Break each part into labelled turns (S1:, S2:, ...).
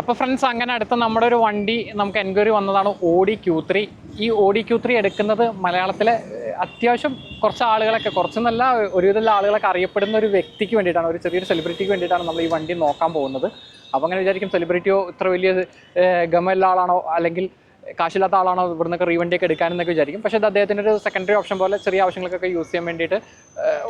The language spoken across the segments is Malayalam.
S1: അപ്പോൾ ഫ്രണ്ട്സ് അങ്ങനെ അടുത്ത നമ്മുടെ ഒരു വണ്ടി നമുക്ക് എൻക്വയറി വന്നതാണ് ഓഡി ക്യൂ ത്രീ ഈ ഓഡി ക്യൂ ത്രീ എടുക്കുന്നത് മലയാളത്തിലെ അത്യാവശ്യം കുറച്ച് ആളുകളൊക്കെ കുറച്ചെന്നല്ല ഒരുവിധമുള്ള ആളുകളൊക്കെ അറിയപ്പെടുന്ന ഒരു വ്യക്തിക്ക് വേണ്ടിയിട്ടാണ് ഒരു ചെറിയൊരു സെലിബ്രിറ്റിക്ക് വേണ്ടിയിട്ടാണ് നമ്മൾ ഈ വണ്ടി നോക്കാൻ പോകുന്നത്. അപ്പോൾ അങ്ങനെ വിചാരിക്കും സെലിബ്രിറ്റിയോ ഇത്ര വലിയ ഗമല്ല ആളാണോ അല്ലെങ്കിൽ കാശില്ലാത്ത ആളാണോ ഇവിടുന്നൊക്കെ റീവണ്ടിയൊക്കെ എടുക്കാനെന്നൊക്കെ വിചാരിക്കും. പക്ഷേ അത് അദ്ദേഹത്തിന്റെ ഒരു സെക്കൻഡറി ഓപ്ഷൻ പോലെ ചെറിയ ആവശ്യങ്ങൾക്കൊക്കെ യൂസ് ചെയ്യാൻ വേണ്ടിയിട്ട്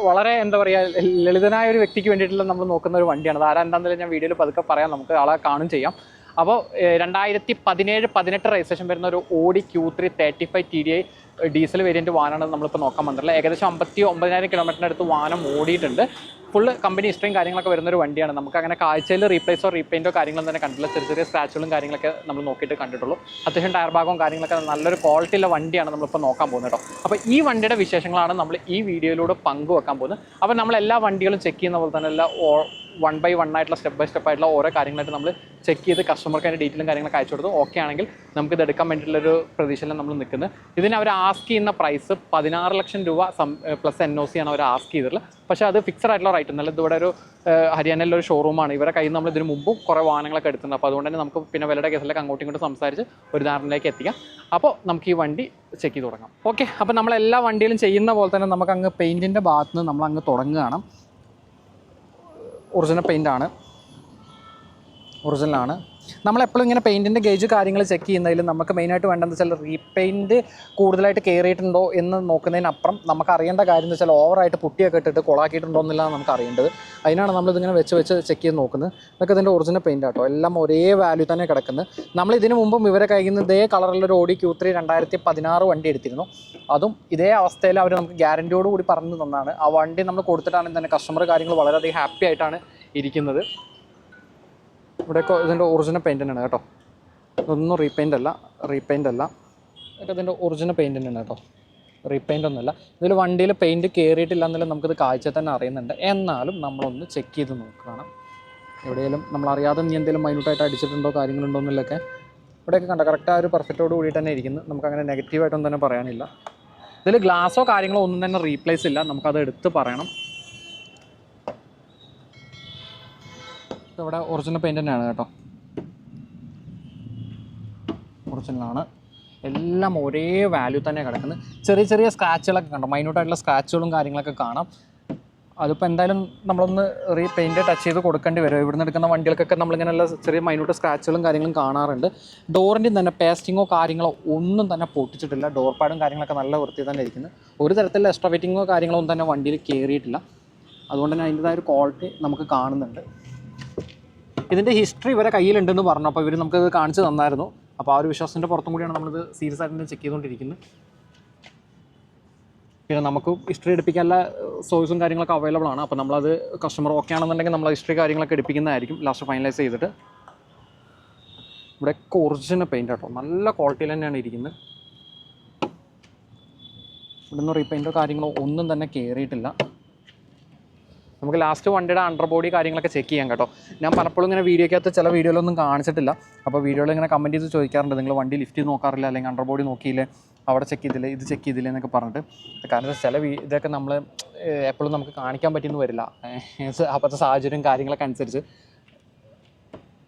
S1: വളരെ എന്താ പറയുക ലളിതനായ ഒരു വ്യക്തിക്ക് വേണ്ടിയിട്ടുള്ള നമ്മൾ നോക്കുന്ന ഒരു വണ്ടിയാണ്. അത് ആരാ ഞാൻ വീഡിയോയിൽ പതുക്കെ പറയാം. നമുക്ക് ആളെ കാണും ചെയ്യാം. അപ്പോൾ രണ്ടായിരത്തി പതിനേഴ് പതിനെട്ട് രജിസ്ട്രേഷൻ വരുന്ന ഒരു Audi Q three thirty five T D I diesel variant വാനാണ് നമ്മളിപ്പോൾ നോക്കാൻ വന്നിട്ടുള്ളത് ഏകദേശം അമ്പത്തി ഒമ്പതിനായിരം കിലോമീറ്ററിന്റെ അടുത്ത് വാഹനം ഓടിയിട്ടുണ്ട്. ഫുള്ള് കമ്പനി ഹിസ്റ്ററിയും കാര്യങ്ങളൊക്കെ വരുന്ന ഒരു വണ്ടിയാണ്. നമുക്ക് അങ്ങനെ കാഴ്ചയിൽ റീപ്ലേസോ റീപെയിന്റോ കാര്യങ്ങളൊന്നും തന്നെ കണ്ടില്ല ചെറിയ ചെറിയ സ്ക്രാച്ചുകളും കാര്യങ്ങളൊക്കെ നമ്മൾ നോക്കിയിട്ട് കണ്ടിട്ടുള്ളൂ. അത്യാവശ്യം ടയർ ഭാഗവും കാര്യങ്ങളൊക്കെ നല്ലൊരു ക്വാളിറ്റി ഉള്ള വണ്ടിയാണ് നമ്മളിപ്പോൾ നോക്കാൻ പോകുന്നത് കേട്ടോ. അപ്പോൾ ഈ വണ്ടിയുടെ വിശേഷങ്ങളാണ് നമ്മൾ ഈ വീഡിയോയിലൂടെ പങ്കുവെക്കാൻ പോകുന്നത്. അപ്പോൾ നമ്മൾ എല്ലാ വണ്ടികളും ചെക്ക് ചെയ്യുന്ന പോലെ തന്നെ എല്ലാ വൺ ബൈ വൺ ആയിട്ടുള്ള സ്റ്റെപ്പ് ബൈ സ്റ്റെപ്പ് ആയിട്ടുള്ള ഓരോ കാര്യങ്ങളായിട്ട് നമ്മൾ ചെക്ക് ചെയ്ത് കസ്റ്റമർക്ക് അതിന്റെ ഡീറ്റെയിലും കാര്യങ്ങളൊക്കെ അയച്ചു കൊടുത്തു ഓക്കെ ആണെങ്കിൽ നമുക്ക് ഇത് എടുക്കാൻ വേണ്ടിയിട്ടുള്ളൊരു പ്രതീക്ഷയിലാണ് നമ്മൾ നിൽക്കുന്നത്. ഇതിന് അവർ ആസ്ക് ചെയ്യുന്ന പ്രൈസ് പതിനാറ് ലക്ഷം രൂപ പ്ലസ് എൻ ഒ സി ആണ് അവർ ആസ്ക് ചെയ്തിട്ടുള്ളത്. പക്ഷേ അത് ഫിക്സഡ് ആയിട്ടുള്ള റൈറ്റ് ഒന്നല്ല ഇതിവിടെ ഒരു ഹരിയാനയിലെ ഒരു ഷോറൂമാണ് ഇവരെ കയ്യിൽ നമ്മൾ ഇതിന് മുമ്പും കുറേ വാഹനങ്ങളൊക്കെ എടുത്തിട്ടുണ്ട്. അപ്പോൾ അതുകൊണ്ട് തന്നെ നമുക്ക് പിന്നെ വിലയുടെ കേസിലൊക്കെ അങ്ങോട്ടും ഇങ്ങോട്ടും സംസാരിച്ച് ഒരു ധാരണയിലേക്ക് എത്തിക്കാം. അപ്പോൾ നമുക്ക് ഈ വണ്ടി ചെക്ക് ചെയ്ത് തുടങ്ങാം. ഓക്കെ അപ്പോൾ നമ്മൾ എല്ലാ വണ്ടിയിലും ചെയ്യുന്ന പോലെ തന്നെ നമുക്ക് അങ്ങ് പെയിന്റിന്റെ ഭാഗത്ത് നിന്ന് നമ്മൾ അങ്ങ് തുടങ്ങുകയാണ്. ഒറിജിനൽ പെയിന്റാണ് ഒറിജിനലാണ് നമ്മളെപ്പോഴും ഇങ്ങനെ പെയിന്റിന്റെ ഗേജ് കാര്യങ്ങൾ ചെക്ക് ചെയ്യുന്നതിൽ നമുക്ക് മെയിനായിട്ട് വേണ്ടതെന്ന് വെച്ചാൽ റീപെയിന്റ് കൂടുതലായിട്ട് കയറിയിട്ടുണ്ടോ എന്ന് നോക്കുന്നതിനപ്പുറം നമുക്ക് അറിയേണ്ട കാര്യം എന്ന് വെച്ചാൽ ഓവറായിട്ട് പുട്ടിയൊക്കെ ഇട്ടിട്ട് കൊളാക്കിയിട്ടുണ്ടോ എന്നില്ല നമുക്ക് അറിയേണ്ടത്. അതിനാണ് നമ്മളിതിങ്ങനെ വെച്ച് വെച്ച് ചെക്ക് ചെയ്ത് നോക്കുന്നത്. ഇതൊക്കെ ഇതിന്റെ ഒറിജിനൽ പെയിന്റ് ആട്ടോ. എല്ലാം ഒരേ വാല്യൂ തന്നെ കിടക്കുന്നത്. നമ്മൾ ഇതിനു മുമ്പും ഇവരെ കയ്യിൽ ഇതേ കളറിലൊരു ഓടി ക്യൂ ത്രീ രണ്ടായിരത്തി പതിനാറ് വണ്ടി എടുത്തിരുന്നു. അതും ഇതേ അവസ്ഥയിൽ അവർ നമുക്ക് ഗ്യാരന്റിയോട് കൂടി പറഞ്ഞു തന്നാണ് ആ വണ്ടി നമ്മൾ കൊടുത്തിട്ടാണെങ്കിൽ തന്നെ കസ്റ്റമർ കാര്യങ്ങൾ വളരെയധികം ഹാപ്പി ആയിട്ടാണ് ഇരിക്കുന്നത്. ഇവിടെയൊക്കെ ഇതിന്റെ ഒറിജിനൽ പെയിന്റ് തന്നെയാണ് കേട്ടോ. ഇതൊന്നും റീപെയിന്റ് അല്ല റീപെയിന്റ് അല്ല. ഇതൊക്കെ ഇതിന്റെ ഒറിജിനൽ പെയിന്റ് തന്നെയാണ് കേട്ടോ. റീപെയിന്റ് ഒന്നുമല്ല. ഇതിൽ വണ്ടിയിൽ പെയിന്റ് കയറിയിട്ടില്ല എന്നുള്ളത് നമുക്കിത് കാഴ്ച തന്നെ അറിയുന്നുണ്ട്. എന്നാലും നമ്മളൊന്ന് ചെക്ക് ചെയ്ത് നോക്കണം. എവിടെയെങ്കിലും നമ്മളറിയാതെ നീ എന്തെങ്കിലും മൈന്യൂട്ടായിട്ട് അടിച്ചിട്ടുണ്ടോ കാര്യങ്ങളുണ്ടോ എന്നുള്ളൊക്കെ ഇവിടെയൊക്കെ കണ്ട. കറക്റ്റ് ആ ഒരു പെർഫെക്റ്റോട് കൂടി തന്നെ ഇരിക്കുന്നു. നമുക്ക് അങ്ങനെ നെഗറ്റീവായിട്ടൊന്നും തന്നെ പറയാനില്ല. ഇതിൽ ഗ്ലാസോ കാര്യങ്ങളോ ഒന്നും തന്നെ റീപ്ലേസ് ഇല്ല. നമുക്കത് എടുത്ത് പറയണം. ഇവിടെ ഒറിജിനൽ പെയിന്റ് തന്നെയാണ് കേട്ടോ. ഒറിജിനലാണ് എല്ലാം ഒരേ വാല്യൂ തന്നെ കിടക്കുന്നത്. ചെറിയ ചെറിയ സ്ക്രാച്ചുകളൊക്കെ കണ്ടോ? മൈന്യൂട്ടായിട്ടുള്ള സ്ക്രാച്ചുകളും കാര്യങ്ങളൊക്കെ കാണാം. അതിപ്പോൾ എന്തായാലും നമ്മളൊന്ന് റീ പെയിന്റ് ടച്ച് ചെയ്ത് കൊടുക്കേണ്ടി വരും. ഇവിടുന്ന് എടുക്കുന്ന വണ്ടികൾക്കൊക്കെ നമ്മളിങ്ങനെയുള്ള ചെറിയ മൈന്യൂട്ട് സ്ക്രാച്ചുകളും കാര്യങ്ങളും കാണാറുണ്ട്. ഡോറിന്റെയും തന്നെ പേസ്റ്റിങ്ങോ കാര്യങ്ങളോ ഒന്നും തന്നെ പൊട്ടിച്ചിട്ടില്ല. ഡോർ പാഡും കാര്യങ്ങളൊക്കെ നല്ല വൃത്തി തന്നെ ഇരിക്കുന്നത് ഒരു തരത്തിലുള്ള എക്സ്ട്രാ ഫിറ്റിങ്ങോ കാര്യങ്ങളോ ഒന്നും തന്നെ വണ്ടിയിൽ കയറിയിട്ടില്ല അതുകൊണ്ട് തന്നെ അതിന്റെതായ ഒരു ക്വാളിറ്റി നമുക്ക് കാണുന്നുണ്ട്. ഇതിന്റെ ഹിസ്റ്ററി ഇവരെ കയ്യിലുണ്ടെന്ന് പറഞ്ഞു. അപ്പോൾ ഇവർ നമുക്കത് കാണിച്ചു തന്നായിരുന്നു. അപ്പോൾ ആ ഒരു വിശ്വാസത്തിന്റെ പുറത്തും കൂടിയാണ് നമ്മളിത് സീരിയസ് ആയിട്ട് ചെക്ക് ചെയ്തുകൊണ്ടിരിക്കുന്നത്. പിന്നെ നമുക്ക് ഹിസ്റ്ററി എടുപ്പിക്കാനുള്ള സോഴ്സും കാര്യങ്ങളൊക്കെ അവൈലബിൾ ആണ്. അപ്പോൾ നമ്മളത് കസ്റ്റമർ ഓക്കെ ആണെന്നുണ്ടെങ്കിൽ നമ്മൾ ഹിസ്റ്ററി കാര്യങ്ങളൊക്കെ എടുപ്പിക്കുന്നതായിരിക്കും. ലാസ്റ്റ് ഫൈനലൈസ് ചെയ്തിട്ട്. ഇവിടെ ഒറിജിനൽ പെയിന്റ് കേട്ടോ നല്ല ക്വാളിറ്റിയിൽ തന്നെയാണ് ഇരിക്കുന്നത്. ഇവിടെ നിന്ന് റീപെയിന്റോ കാര്യങ്ങളോ ഒന്നും തന്നെ കയറിയിട്ടില്ല നമുക്ക് ലാസ്റ്റ് വണ്ടിയുടെ അണ്ടർ ബോഡി കാര്യങ്ങളൊക്കെ ചെക്ക് ചെയ്യാം കേട്ടോ. ഞാൻ പലപ്പോഴും ഇങ്ങനെ വീഡിയോക്കകത്ത് ചില വീഡിയോയിലൊന്നും കാണിച്ചിട്ടില്ല. അപ്പോൾ വീഡിയോയിൽ ഇങ്ങനെ കമന്റ് ചെയ്ത് ചോദിക്കാറുണ്ട് നിങ്ങൾ വണ്ടി ലിഫ്റ്റ് നോക്കാറില്ല? അല്ലെങ്കിൽ അണ്ടർ ബോഡി നോക്കിയില്ലേ? അവിടെ ചെക്ക് ചെയ്തില്ലേ? ഇത് ചെക്ക് ചെയ്തില്ലേ? എന്നൊക്കെ പറഞ്ഞിട്ട്. കാരണം ചില ഇതൊക്കെ നമ്മൾ എപ്പോഴും നമുക്ക് കാണിക്കാൻ പറ്റിയെന്ന് വരില്ല. അപ്പോഴത്തെ സാഹചര്യം കാര്യങ്ങളൊക്കെ അനുസരിച്ച്.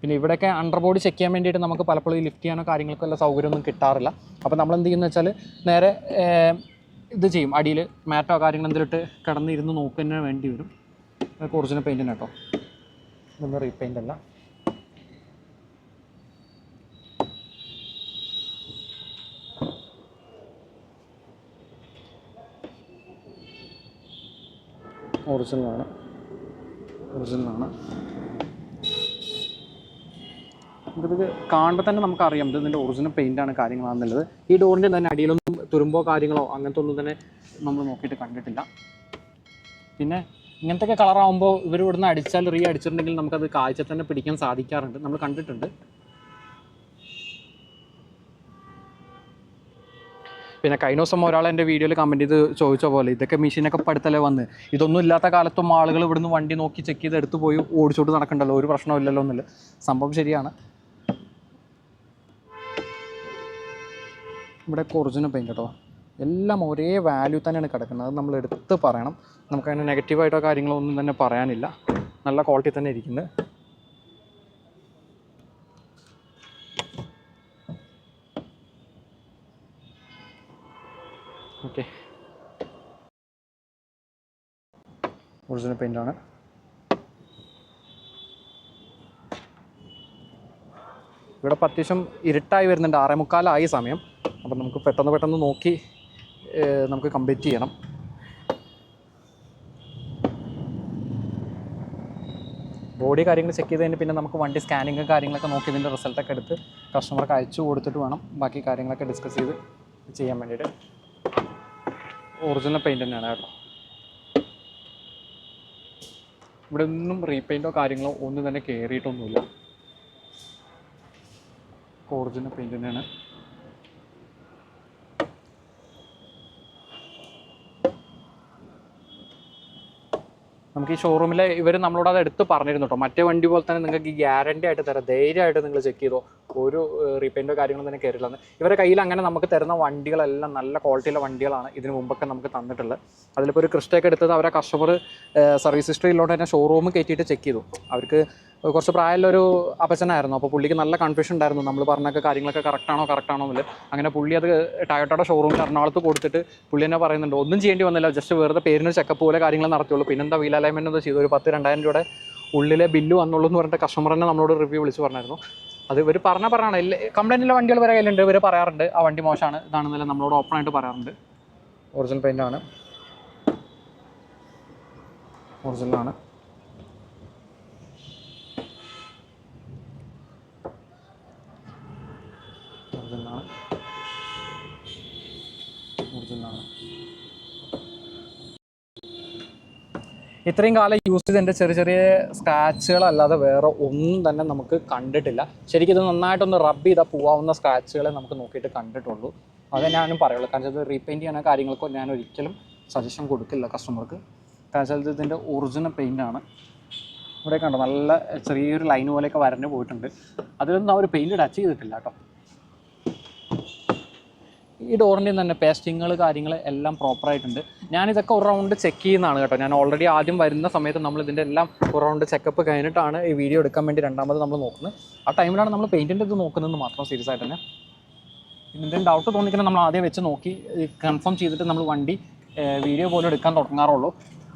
S1: പിന്നെ ഇവിടെയൊക്കെ അണ്ടർ ബോഡി ചെക്ക് ചെയ്യാൻ വേണ്ടിയിട്ട് നമുക്ക് പലപ്പോഴും ഈ ലിഫ്റ്റ് ചെയ്യാനോ കാര്യങ്ങൾക്കോ ഉള്ള സൗകര്യമൊന്നും കിട്ടാറില്ല. അപ്പോൾ നമ്മൾ എന്ത് ചെയ്യുന്നത് വെച്ചാൽ നേരെ ഇത് ചെയ്യും. അടിയിൽ മാറ്റോ കാര്യങ്ങൾ കിടന്നിരുന്ന് നോക്കുന്നതിന് വേണ്ടി വരും. അതൊക്കെ ഒറിജിനൽ പെയിന്റ് തന്നെ കേട്ടോ. ഇതൊന്നും റീപെയിന്റ് അല്ല. ഒറിജിനലാണ് ഒറിജിനലാണ് ഇത് കാണുമ്പോൾ തന്നെ നമുക്കറിയാം ഇത് ഇതിന്റെ ഒറിജിനൽ പെയിന്റാണ് കാര്യങ്ങളാണെന്നുള്ളത് ഈ ഡോറിന്റെ തന്നെ അടിയിലൊന്നും തുരുമ്പോ കാര്യങ്ങളോ അങ്ങനത്തെ ഒന്നും തന്നെ നമ്മൾ നോക്കിയിട്ട് കണ്ടിട്ടില്ല. പിന്നെ ഇങ്ങനത്തെ കളറാകുമ്പോൾ ഇവർ ഇവിടുന്ന് അടിച്ചാൽ റീ അടിച്ചിട്ടുണ്ടെങ്കിൽ നമുക്കത് കാഴ്ച തന്നെ പിടിക്കാൻ സാധിക്കാറുണ്ട്. നമ്മൾ കണ്ടിട്ടുണ്ട്. പിന്നെ കഴിഞ്ഞ ദിവസം ഒരാൾ എന്റെ വീഡിയോയിൽ കമന്റ് ചെയ്ത് ചോദിച്ച പോലെ ഇതൊക്കെ മെഷീനൊക്കെ പടുത്തലേ വന്ന്? ഇതൊന്നും ഇല്ലാത്ത കാലത്തും ആളുകൾ ഇവിടുന്ന് വണ്ടി നോക്കി ചെക്ക് ചെയ്ത് എടുത്തു പോയി ഓടിച്ചോട്ട് നടക്കണ്ടല്ലോ? ഒരു പ്രശ്നമില്ലല്ലോ എന്നില്ല. സംഭവം ശരിയാണ്. ഇവിടെ ഒറിജിനൽ പെയിന്റ് കേട്ടോ എല്ലാം ഒരേ വാല്യൂ തന്നെയാണ് കിടക്കുന്നത്. അത് നമ്മൾ എടുത്ത് പറയണം. നമുക്കങ്ങനെ നെഗറ്റീവായിട്ടോ കാര്യങ്ങളോ ഒന്നും തന്നെ പറയാനില്ല. നല്ല ക്വാളിറ്റി തന്നെ ഇരിക്കുന്നത് ഓക്കെ ഒറിജിനൽ പെയിന്റാണ് ഇവിടെ ഇപ്പം അത്യാവശ്യം ഇരുട്ടായി വരുന്നുണ്ട്. ആറേ മുക്കാലായി സമയം. അപ്പം നമുക്ക് പെട്ടെന്ന് പെട്ടെന്ന് നോക്കി നമുക്ക് കംപ്ലീറ്റ് ചെയ്യണം. ബോഡി കാര്യങ്ങൾ ചെക്ക് ചെയ്തതിന് പിന്നെ നമുക്ക് വണ്ടി സ്കാനിങ്ങും കാര്യങ്ങളൊക്കെ നോക്കി ഇതിന്റെ റിസൾട്ടൊക്കെ എടുത്ത് കസ്റ്റമർക്ക് അയച്ചു കൊടുത്തിട്ട് വേണം ബാക്കി കാര്യങ്ങളൊക്കെ ഡിസ്കസ് ചെയ്ത് ചെയ്യാൻ വേണ്ടിയിട്ട്. ഒറിജിനൽ പെയിന്റ് തന്നെയാണ് കേട്ടോ. ഇവിടെ ഒന്നും റീപെയിന്റോ കാര്യങ്ങളോ ഒന്നും തന്നെ കയറിയിട്ടൊന്നുമില്ല ഒറിജിനൽ പെയിന്റ് തന്നെയാണ്. നമുക്ക് ഈ ഷോറൂമിൽ ഇവർ നമ്മളോട് അത് എടുത്ത് പറഞ്ഞിരുന്നു കേട്ടോ മറ്റേ വണ്ടി പോലെ തന്നെ നിങ്ങൾക്ക് ഗ്യാരണ്ടി ആയിട്ട് തരാം. ധൈര്യമായിട്ട് നിങ്ങൾ ചെക്ക് ചെയ്തോ. ഒരു റീപെയിന്റോ കാര്യങ്ങളോ തന്നെ കയറില്ലെന്ന് ഇവരുടെ കയ്യിൽ അങ്ങനെ നമുക്ക് തരുന്ന വണ്ടികളെല്ലാം നല്ല ക്വാളിറ്റിയുള്ള വണ്ടികളാണ് ഇതിന് മുമ്പൊക്കെ നമുക്ക് തന്നിട്ടുള്ളത്. അതിലിപ്പോൾ ഒരു ക്രിസ്റ്റയൊക്കെ എടുത്തത് അവരെ കസ്റ്റമർ സർവീസ് ഹിസ്റ്ററിയിലോട്ട് തന്നെ ഷോറൂം കയറ്റിയിട്ട് ചെക്ക് ചെയ്തു. അവർക്ക് കുറച്ച് പ്രായമുള്ളൊരു അപ്പച്ചനായിരുന്നു. അപ്പോൾ പുള്ളിക്ക് നല്ല കൺഫ്യൂഷൻ ഉണ്ടായിരുന്നു. നമ്മൾ പറഞ്ഞൊക്കെ കാര്യങ്ങളൊക്കെ കറക്റ്റാണോ കറക്റ്റാണോ എന്നില്ല അങ്ങനെ പുള്ളി അത് ടയോട്ടയുടെ ഷോറൂമിൽ എറണാകുളത്ത് കൊടുത്തിട്ട് പുള്ളി തന്നെ പറയുന്നുണ്ട് ഒന്നും ചെയ്യേണ്ടി വന്നില്ല. ജസ്റ്റ് വെറുതെ പേരിന് ചെക്കപ്പ് പോലെ കാര്യങ്ങൾ നടത്തിയുള്ളൂ പിന്നെന്താ വീൽ അലൈൻമെന്റ് എന്താ ചെയ്തു. ഒരു പത്ത് രണ്ടായിരം രൂപയുടെ ഉള്ളിലെ ബില്ല് വന്നുള്ളൂ എന്ന് പറഞ്ഞിട്ട് കസ്റ്റമർ തന്നെ നമ്മളോട് റിവ്യൂ വിളിച്ച് പറഞ്ഞായിരുന്നു. അത് ഇവർ പറഞ്ഞ പറഞ്ഞാണ്. ഇല്ല കംപ്ലൈന്റിലെ വണ്ടികൾ വരെ കയ്യിലുണ്ട്. ഇവർ പറയാറുണ്ട് ആ വണ്ടി മോശമാണ്. ഇതാണെന്നല്ല നമ്മളോട് ഓപ്പൺ ആയിട്ട് പറയാറുണ്ട്. ഒറിജിനൽ പെയിന്റ് ആണ്. ഒറിജിനലാണ് ഒറിജിനലാണ് ഇത്രയും കാലം യൂസ് ചെയ്തതിന്റെ ചെറിയ ചെറിയ സ്ക്രാച്ചുകളല്ലാതെ വേറെ ഒന്നും തന്നെ നമുക്ക് കണ്ടിട്ടില്ല. ശരിക്കും ഇത് നന്നായിട്ടൊന്ന് റബ്ബ് ചെയ്താൽ പോവാവുന്ന സ്ക്രാച്ചുകളെ നമുക്ക് നോക്കിയിട്ട് കണ്ടിട്ടുള്ളൂ. അത് ഞാനും പറയുള്ളൂ. കാരണം ഇത് റീപെയിന്റ് ചെയ്യുന്ന കാര്യങ്ങൾക്കോ ഞാൻ ഒരിക്കലും സജഷൻ കൊടുക്കില്ല കസ്റ്റമർക്ക് കാരണം വെച്ചാൽ ഇത് ഇതിന്റെ ഒറിജിനൽ പെയിന്റാണ് ഇവിടെ കണ്ടോ? നല്ല ചെറിയൊരു ലൈൻ പോലെയൊക്കെ വരഞ്ഞു പോയിട്ടുണ്ട്. അതിലൊന്നും ആ ഒരു പെയിന്റ് ടച്ച് ചെയ്തിട്ടില്ല കേട്ടോ. ഈ ഡോറിന്റെയും തന്നെ പേസ്റ്റിങ്ങൾ കാര്യങ്ങൾ എല്ലാം പ്രോപ്പറായിട്ടുണ്ട് ഞാനിതൊക്കെ ഒരു റൗണ്ട് ചെക്ക് ചെയ്യുന്നതാണ് കേട്ടോ. ഞാൻ ഓൾറെഡി ആദ്യം വരുന്ന സമയത്ത് നമ്മൾ ഇതിന്റെ എല്ലാം ഒരു റൗണ്ട് ചെക്കപ്പ് കഴിഞ്ഞിട്ടാണ് ഈ വീഡിയോ എടുക്കാൻ വേണ്ടി രണ്ടാമത് നമ്മൾ നോക്കുന്നത്. ആ ടൈമിലാണ് നമ്മൾ പെയിന്റിന്റെ ഇത് നോക്കുന്നത് മാത്രം സീരിയസ് ആയിട്ട് തന്നെ. എന്തെങ്കിലും ഡൗട്ട് തോന്നിക്കണം നമ്മൾ ആദ്യം വെച്ച് നോക്കി കൺഫേം ചെയ്തിട്ട് നമ്മൾ വണ്ടി വീഡിയോ പോലും എടുക്കാൻ തുടങ്ങാറുള്ളൂ.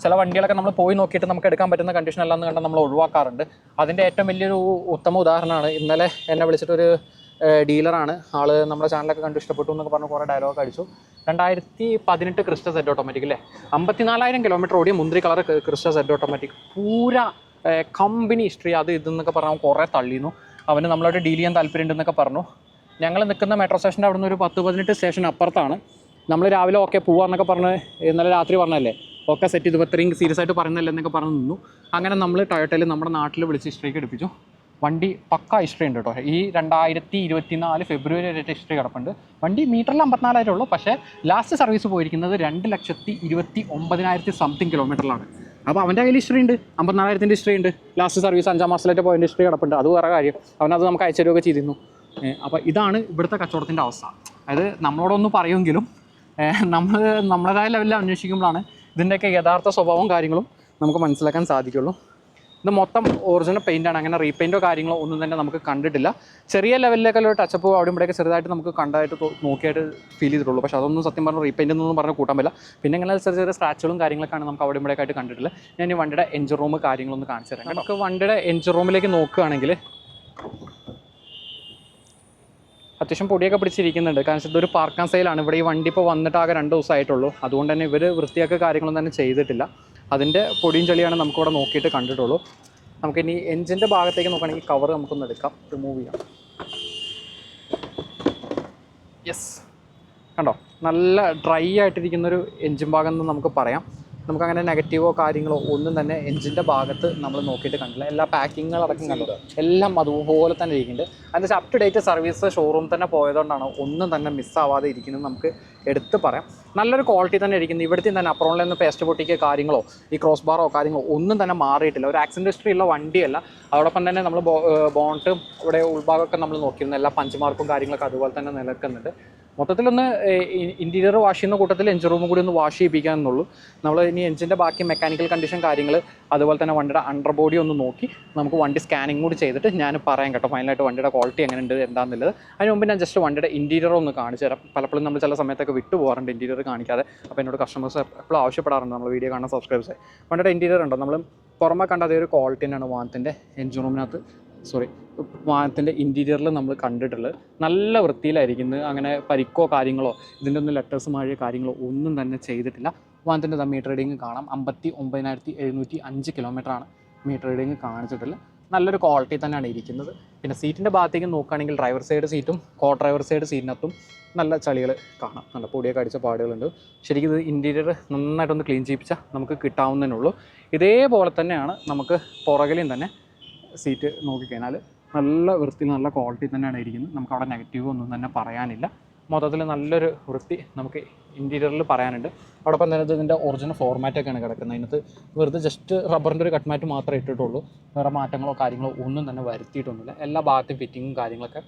S1: ചില വണ്ടികളൊക്കെ നമ്മൾ പോയി നോക്കിയിട്ട് നമുക്ക് എടുക്കാൻ പറ്റുന്ന കണ്ടീഷൻ അല്ലാന്ന് കണ്ടാൽ നമ്മൾ ഒഴിവാക്കാറുണ്ട്. അതിന്റെ ഏറ്റവും വലിയൊരു ഉത്തമ ഉദാഹരണമാണ് ഇന്നലെ എന്നെ വിളിച്ചിട്ടൊരു ഡീലറാണ്. ആൾ നമ്മുടെ ചാനലൊക്കെ കണ്ടു ഇഷ്ടപ്പെട്ടു എന്നൊക്കെ പറഞ്ഞ് കുറേ ഡയലോഗ് അടിച്ചു. രണ്ടായിരത്തി പതിനെട്ട് ക്രിസ്റ്റ സെറ്റ് ഓട്ടോമാറ്റിക് അല്ലേ അമ്പത്തിനാലായിരം കിലോമീറ്റർ ഓടിയ മുന്തിരി കളർ ക്രിസ്റ്റ സെറ്റ് ഓട്ടോമാറ്റിക് പൂര കമ്പനി ഹിസ്റ്ററി അത് ഇതെന്നൊക്കെ പറഞ്ഞാൽ കുറേ തള്ളിയിരുന്നു അവന് നമ്മളോട് ഡീൽ ചെയ്യാൻ താല്പര്യമുണ്ടെന്നൊക്കെ പറഞ്ഞു. ഞങ്ങൾ നിൽക്കുന്ന മെട്രോ സ്റ്റേഷന്റെ അവിടെ നിന്ന് ഒരു പത്ത് പതിനെട്ട് സ്റ്റേഷൻ അപ്പുറത്താണ്. നമ്മൾ രാവിലെ ഓക്കെ പോവാന്നൊക്കെ പറഞ്ഞ് ഇന്നലെ രാത്രി പറഞ്ഞല്ലേ ഒക്കെ സെറ്റ് ചെയ്തു ഇത്രയും സീരിയസ് ആയിട്ട് പറയുന്നല്ലേ എന്നൊക്കെ പറഞ്ഞ് നിന്നു. അങ്ങനെ നമ്മൾ ടൊയോട്ടയിൽ നമ്മുടെ നാട്ടിൽ വിളിച്ച് ഹിസ്റ്ററിക്ക് എടുപ്പിച്ചു. വണ്ടി പക്ക ഹിസ്റ്ററി ഉണ്ട് കേട്ടോ ഈ രണ്ടായിരത്തി ഇരുപത്തി നാല് ഫെബ്രുവരി വരെ ഹിസ്റ്ററി കിടപ്പുണ്ട്. വണ്ടി മീറ്ററിൽ അമ്പത്തിനാലായിരം ഉള്ളൂ. പക്ഷേ ലാസ്റ്റ് സർവീസ് പോയിരിക്കുന്നത് രണ്ട് ലക്ഷത്തി ഇരുപത്തി ഒമ്പതിനായിരത്തി സംതിങ് കിലോമീറ്ററിലാണ് അപ്പോൾ അവന്റെ കയ്യിൽ ഹിസ്റ്ററി ഉണ്ട്. അമ്പത്തിനാലായിരത്തിന്റെ ഹിസ്റ്ററി ഉണ്ട്. ലാസ്റ്റ് സർവീസ് അഞ്ചാം മാസത്തിലേക്ക് പോയതിന്റെ ഹിസ്റ്ററി കിടപ്പുണ്ട്. അത് വേറെ കാര്യം. അവനത് നമുക്ക് അയച്ചു തരുകയൊക്കെ ചെയ്തിരുന്നു. അപ്പോൾ ഇതാണ് ഇവിടുത്തെ കച്ചവടത്തിന്റെ അവസ്ഥ. അതായത് നമ്മളോടൊന്ന് പറയുമെങ്കിലും നമ്മൾ നമ്മളേതായ ലെവലിൽ അന്വേഷിക്കുമ്പോഴാണ് ഇതിന്റെയൊക്കെ യഥാർത്ഥ സ്വഭാവവും കാര്യങ്ങളും നമുക്ക് മനസ്സിലാക്കാൻ സാധിക്കുള്ളൂ. ഇത് മൊത്തം ഒറിജിനൽ പെയിന്റ് ആണ്. അങ്ങനെ റീപെയിന്റോ കാര്യങ്ങളോ ഒന്നും തന്നെ നമുക്ക് കണ്ടിട്ടില്ല. ചെറിയ ലെവലിലൊക്കെ ഒരു ടച്ചപ്പ് അവിടെ ഇവിടെയൊക്കെ ചെറുതായിട്ട് നമുക്ക് കണ്ടായിട്ട് നോക്കിയായിട്ട് ഫീൽ ചെയ്തിട്ടുള്ളൂ. പക്ഷേ അതൊന്നും സത്യം പറഞ്ഞാൽ റീപെയിന്റ് എന്നൊന്നും പറഞ്ഞ് കൂട്ടാൻ പറ്റില്ല. പിന്നെ ഇങ്ങനെ ചെറിയ ചെറിയ സ്ക്രാച്ചുകളും കാര്യങ്ങളൊക്കെയാണ് നമുക്ക് അവിടെ ഇവിടെയൊക്കെ കണ്ടിട്ടില്ല ഞാൻ ഈ വണ്ടിയുടെ എൻജിൻ റൂം കാര്യങ്ങളൊന്നും കാണിച്ചു തരാം. നമുക്ക് വണ്ടിയുടെ എൻജിൻ റൂമിലേക്ക് നോക്കുകയാണെങ്കിൽ അത്യാവശ്യം പൊടിയൊക്കെ പിടിച്ചിരിക്കുന്നുണ്ട്. കാരണം ഇതൊരു പാർക്കാൻ സൈലാണ് ഇവിടെ ഈ വണ്ടി ഇപ്പോൾ വന്നിട്ട് ആകെ രണ്ട് ദിവസമായിട്ടുള്ളൂ അതുകൊണ്ട് തന്നെ ഇവർ വൃത്തിയാക്കുക കാര്യങ്ങളൊന്നും തന്നെ ചെയ്തിട്ടില്ല. അതിന്റെ പൊടിയും ചെളിയാണ് നമുക്കിവിടെ നോക്കിയിട്ട് കണ്ടിട്ടുള്ളൂ. നമുക്കിനി എഞ്ചിന്റെ ഭാഗത്തേക്ക് നോക്കുകയാണെങ്കിൽ കവർ നമുക്കൊന്ന് എടുക്കാം. റിമൂവ് ചെയ്യാം. യെസ് കണ്ടോ? നല്ല ഡ്രൈ ആയിട്ടിരിക്കുന്നൊരു എഞ്ചിൻ ഭാഗം എന്ന് നമുക്ക് പറയാം. നമുക്കങ്ങനെ നെഗറ്റീവോ കാര്യങ്ങളോ ഒന്നും തന്നെ എഞ്ചിന്റെ ഭാഗത്ത് നമ്മൾ നോക്കിയിട്ട് കണ്ടില്ല. എല്ലാ പാക്കിങ്ങുകളടക്കം കണ്ടത് എല്ലാം അതുപോലെ തന്നെ ഇരിക്കുന്നുണ്ട്. അതിന്റെ up to date service showroom തന്നെ പോയതുകൊണ്ടാണ് ഒന്നും തന്നെ മിസ്സാവാതെ ഇരിക്കുന്നത് നമുക്ക് എടുത്ത് പറയാം. നല്ലൊരു ക്വാളിറ്റി തന്നെ ഇരിക്കുന്നു. ഇവിടുത്തെ തന്നെ അപ്പുറമുള്ള നിന്ന് പേസ്റ്റ് പൊട്ടിക്ക് കാര്യങ്ങളോ ഈ ക്രോസ് ബാറോ കാര്യങ്ങളോ ഒന്നും തന്നെ മാറിയിട്ടില്ല. ഒരു ആക്സിഡന്റ് ഹിസ്റ്ററി ഉള്ള വണ്ടിയല്ല. അതോടൊപ്പം തന്നെ നമ്മൾ ബോണ്ടും ഇവിടെ ഉൾഭാഗമൊക്കെ നമ്മൾ നോക്കിയിരുന്നു. എല്ലാ പഞ്ച് മാർക്കും കാര്യങ്ങളൊക്കെ അതുപോലെ തന്നെ നിലനിൽക്കുന്നുണ്ട്. മൊത്തത്തിലൊന്ന് ഇന്റീരിയർ വാഷ് ചെയ്യുന്ന കൂട്ടത്തിൽ എഞ്ചിൻ റൂമും കൂടി ഒന്ന് വാഷ് ചെയ്യിപ്പിക്കാമെന്നുള്ളൂ നമ്മൾ ഇനി എഞ്ചിന്റെ ബാക്കി മെക്കാനിക്കൽ കണ്ടീഷൻ കാര്യങ്ങൾ അതുപോലെ തന്നെ വണ്ടിയുടെ അണ്ടർ ബോഡി ഒന്ന് നോക്കി നമുക്ക് വണ്ടി സ്കാനിങ് കൂടി ചെയ്തിട്ട് ഞാൻ പറയാം കേട്ടോ ഫൈനലായിട്ട് വണ്ടിയുടെ ക്വാളിറ്റി എങ്ങനെ ഉണ്ട് എന്താണെന്നുള്ളത് അതിന് മുമ്പ് ഞാൻ ജസ്റ്റ് വണ്ടിയുടെ ഇന്റീരിയർ ഒന്ന് കാണിച്ചു തരാം. പലപ്പോഴും നമ്മൾ ചില സമയത്തൊക്കെ വിട്ടു പോകാറുണ്ട് ഇന്റീരിയർ കാണിക്കാതെ. അപ്പോൾ എന്നോട് കസ്റ്റമേഴ്സ് എപ്പോഴും ആവശ്യപ്പെടാറുണ്ട് നമ്മൾ വീഡിയോ കാണുന്ന സബ്സ്ക്രൈബേഴ്സ് വണ്ടിയുടെ ഇന്റീരിയർ ഉണ്ടോ? നമ്മൾ പുറമെ കണ്ട അതേ ഒരു ക്വാളിറ്റി തന്നെയാണ് വാഹനത്തിന്റെ എഞ്ചിൻ റൂമിനകത്ത് സോറി വാഹനത്തിന്റെ ഇന്റീരിയറിൽ നമ്മൾ കണ്ടിട്ടുള്ളത് നല്ല വൃത്തിയിലായിരിക്കുന്നത് അങ്ങനെ പരിക്കോ കാര്യങ്ങളോ ഇതിന്റെ ഒന്നും ലെറ്റേഴ്സ് മാഴിയോ കാര്യങ്ങളോ ഒന്നും തന്നെ ചെയ്തിട്ടില്ല. വാഹനത്തിന്റെ മീറ്റർ റീഡിങ് കാണാം. അമ്പത്തി ഒമ്പതിനായിരത്തി എഴുന്നൂറ്റി അഞ്ച് കിലോമീറ്ററാണ് മീറ്റർ റീഡിങ് കാണിച്ചിട്ടുള്ളത്. നല്ലൊരു ക്വാളിറ്റി തന്നെയാണ് ഇരിക്കുന്നത്. പിന്നെ സീറ്റിന്റെ ഭാഗത്തേക്ക് നോക്കുകയാണെങ്കിൽ ഡ്രൈവർ സൈഡ് സീറ്റും കോ ഡ്രൈവർ സൈഡ് സീറ്റിനകത്തും നല്ല ചളികൾ കാണാം. നല്ല പൊടിയൊക്കെ അടിച്ച പാടുകളുണ്ട്. ശരിക്കും ഇത് ഇന്റീരിയർ നന്നായിട്ടൊന്ന് ക്ലീൻ ചെയ്യിപ്പിച്ചാൽ നമുക്ക് കിട്ടാവുന്നതിനുള്ളൂ ഇതേപോലെ തന്നെയാണ് നമുക്ക് പുറകിലും തന്നെ സീറ്റ് നോക്കിക്കഴിഞ്ഞാൽ നല്ല വൃത്തി നല്ല ക്വാളിറ്റി തന്നെയാണ് ഇരിക്കുന്നത്. നമുക്ക് അവിടെ നെഗറ്റീവ് ഒന്നും തന്നെ പറയാനില്ല. മൊത്തത്തിൽ നല്ലൊരു വൃത്തി നമുക്ക് ഇന്റീരിയറിൽ പറയാനുണ്ട്. അതോടൊപ്പം തന്നെ ഇതിന്റെ ഒറിജിനൽ ഫോർമാറ്റൊക്കെയാണ് കിടക്കുന്നത്. അതിനകത്ത് വെറുതെ ജസ്റ്റ് റബ്ബറിന്റെ ഒരു കട്ട് മാറ്റ് മാത്രമേ ഇട്ടിട്ടുള്ളൂ. വേറെ മാറ്റങ്ങളോ കാര്യങ്ങളോ ഒന്നും തന്നെ വരുത്തിയിട്ടൊന്നുമില്ല. എല്ലാ ഭാഗത്തും ഫിറ്റിങ്ങും കാര്യങ്ങളൊക്കെ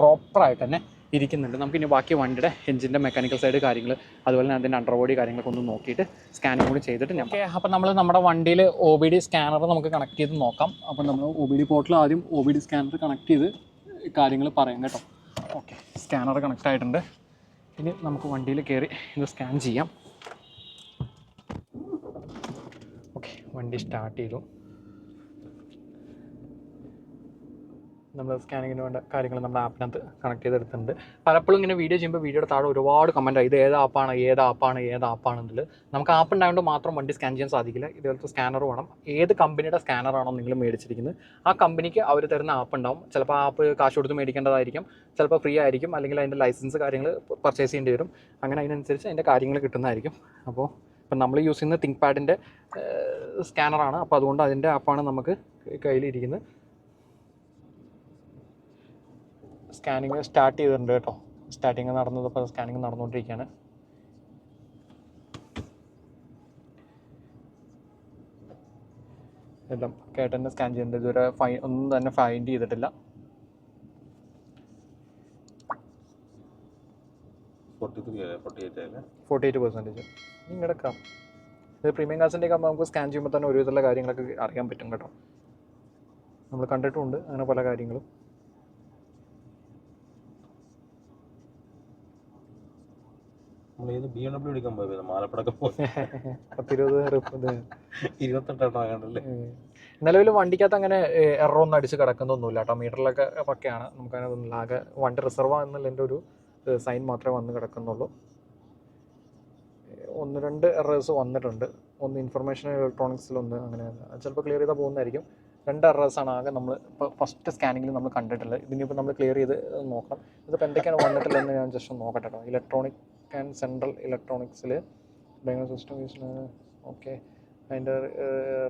S1: പ്രോപ്പറായിട്ട് തന്നെ ഇരിക്കുന്നുണ്ട്. നമുക്കിനി ബാക്കി വണ്ടിയുടെ എഞ്ചിന്റെ മെക്കാനിക്കൽ സൈഡ് കാര്യങ്ങൾ അതുപോലെ തന്നെ അതിന്റെ അണ്ടർബോഡി കാര്യങ്ങളൊക്കെ ഒന്ന് നോക്കിയിട്ട് സ്കാനിങ് കൂടി ചെയ്തിട്ട് ഞാൻ അപ്പോൾ നമ്മൾ നമ്മുടെ വണ്ടിയിൽ ഒ ബി ഡി സ്കാനർ നമുക്ക് കണക്ട് ചെയ്ത് നോക്കാം. അപ്പോൾ നമ്മൾ ഒ ബി ഡി പോർട്ടിൽ ആദ്യം O B D scanner connect ചെയ്ത് കാര്യങ്ങൾ പറയാം കേട്ടോ. ഓക്കെ സ്കാനർ കണക്ട് ആയിട്ടുണ്ട്. ഇനി നമുക്ക് വണ്ടിയിൽ കയറി ഇത് സ്കാൻ ചെയ്യാം. ഓക്കെ വണ്ടി സ്റ്റാർട്ട് ചെയ്തു. നമ്മൾ സ്കാനിങ്ങിന് വേണ്ട കാര്യങ്ങൾ നമ്മുടെ ആപ്പിനകത്ത് കണക്ട് ചെയ്തെടുത്തിട്ടുണ്ട്. പലപ്പോഴും ഇങ്ങനെ വീഡിയോ ചെയ്യുമ്പോൾ വീഡിയോയുടെ താഴെ ഒരുപാട് കമന്റ് ഇത് ഏത് ആപ്പാണ് ഏത് ആപ്പാണ് ഏത് ആപ്പാണ് നമുക്ക് ആപ്പ് ഉണ്ടായതുകൊണ്ട് മാത്രം വണ്ടി സ്കാൻ ചെയ്യാൻ സാധിക്കില്ല. ഇതുപോലത്തെ സ്കാനർ വേണം. ഏത് കമ്പനിയുടെ സ്കാനറാണോ നിങ്ങൾ മേടിച്ചിരിക്കുന്നത് ആ കമ്പനിക്ക് അവർ തരുന്ന ആപ്പ് ഉണ്ടാവും. ചിലപ്പോൾ ആപ്പ് കാശ് കൊടുത്ത് മേടിക്കേണ്ടതായിരിക്കും. ചിലപ്പോൾ ഫ്രീ ആയിരിക്കും. അല്ലെങ്കിൽ അതിന്റെ ലൈസൻസ് കാര്യങ്ങൾ പർച്ചേസ് ചെയ്യേണ്ടി വരും. അങ്ങനെ അതിനനുസരിച്ച് അതിന്റെ കാര്യങ്ങൾ കിട്ടുന്നതായിരിക്കും. അപ്പോൾ ഇപ്പം നമ്മൾ യൂസ് ചെയ്യുന്ന തിങ്ക് പാഡിന്റെ സ്കാനറാണ് അപ്പോൾ അതുകൊണ്ട് അതിന്റെ ആപ്പാണ് നമുക്ക് കയ്യിലിരിക്കുന്നത്. സ്കാനിങ് സ്റ്റാർട്ട് ചെയ്തിട്ടുണ്ട് കേട്ടോ. സ്റ്റാർട്ടിങ് നടന്നത് ഇപ്പോൾ സ്കാനിങ് നടന്നുകൊണ്ടിരിക്കുകയാണ്. എല്ലാം കേട്ടന്നെ സ്കാൻ ചെയ്യുന്നുണ്ട് ഇതുവരെ ഫൈ ഒന്നും തന്നെ ഫൈൻഡ് ചെയ്തിട്ടില്ല.
S2: ഫോർട്ടി എയ്റ്റ്
S1: പെർസെന്റേജ് നിങ്ങളുടെ ഇത് പ്രീമിയം കാസിന്റെ ആകുമ്പോൾ നമുക്ക് സ്കാൻ ചെയ്യുമ്പോൾ തന്നെ ഒരു കാര്യങ്ങളൊക്കെ അറിയാൻ പറ്റും കേട്ടോ. നമ്മൾ കണ്ടിട്ടുമുണ്ട് അങ്ങനെ പല കാര്യങ്ങളും.
S2: നമ്മൾ ഏത് ബി എം ഡബ്ല്യു എടുക്കാൻ പോയത് മാലപ്പടക്കം
S1: പത്തിരുപത്
S2: ഇരുപത്തെട്ടെണ്ണം ആകണ്ടല്ലേ?
S1: നിലവിൽ വണ്ടിക്കകത്ത് അങ്ങനെ എറർ ഒന്നും അടിച്ച് കിടക്കുന്നൊന്നുമില്ല കേട്ടോ. മീറ്ററിലൊക്കെ പക്കയാണ് നമുക്കങ്ങനെ തോന്നുന്നില്ല. ആകെ വണ്ടി റിസർവ് ആകുന്നില്ല എന്റെ ഒരു സൈൻ മാത്രമേ വന്ന് കിടക്കുന്നുള്ളൂ. ഒന്ന് രണ്ട് എറേഴ്സ് വന്നിട്ടുണ്ട്. ഒന്ന് ഇൻഫർമേഷൻ ഇലക്ട്രോണിക്സിലൊന്ന് അങ്ങനെ ചിലപ്പോൾ ക്ലിയർ ചെയ്താൽ പോകുന്നതായിരിക്കും. രണ്ട് എറേഴ്സാണ് ആകെ നമ്മൾ ഇപ്പോൾ ഫസ്റ്റ് സ്കാനിങ്ങിൽ നമ്മൾ കണ്ടിട്ടുള്ളത്. ഇതിനിപ്പോൾ നമ്മൾ ക്ലിയർ ചെയ്ത് നോക്കണം. ഇതിപ്പോൾ എന്തൊക്കെയാണ് വന്നിട്ടുള്ളതെന്ന് ഞാൻ ജസ്റ്റ് നോക്കട്ടെ കേട്ടോ. ഇലക്ട്രോണിക് ആൻഡ് സെൻട്രൽ ഇലക്ട്രോണിക്സിൽ ബാംഗ്ലൂർ സിസ്റ്റം യൂസ് ഓക്കെ അതിന്റെ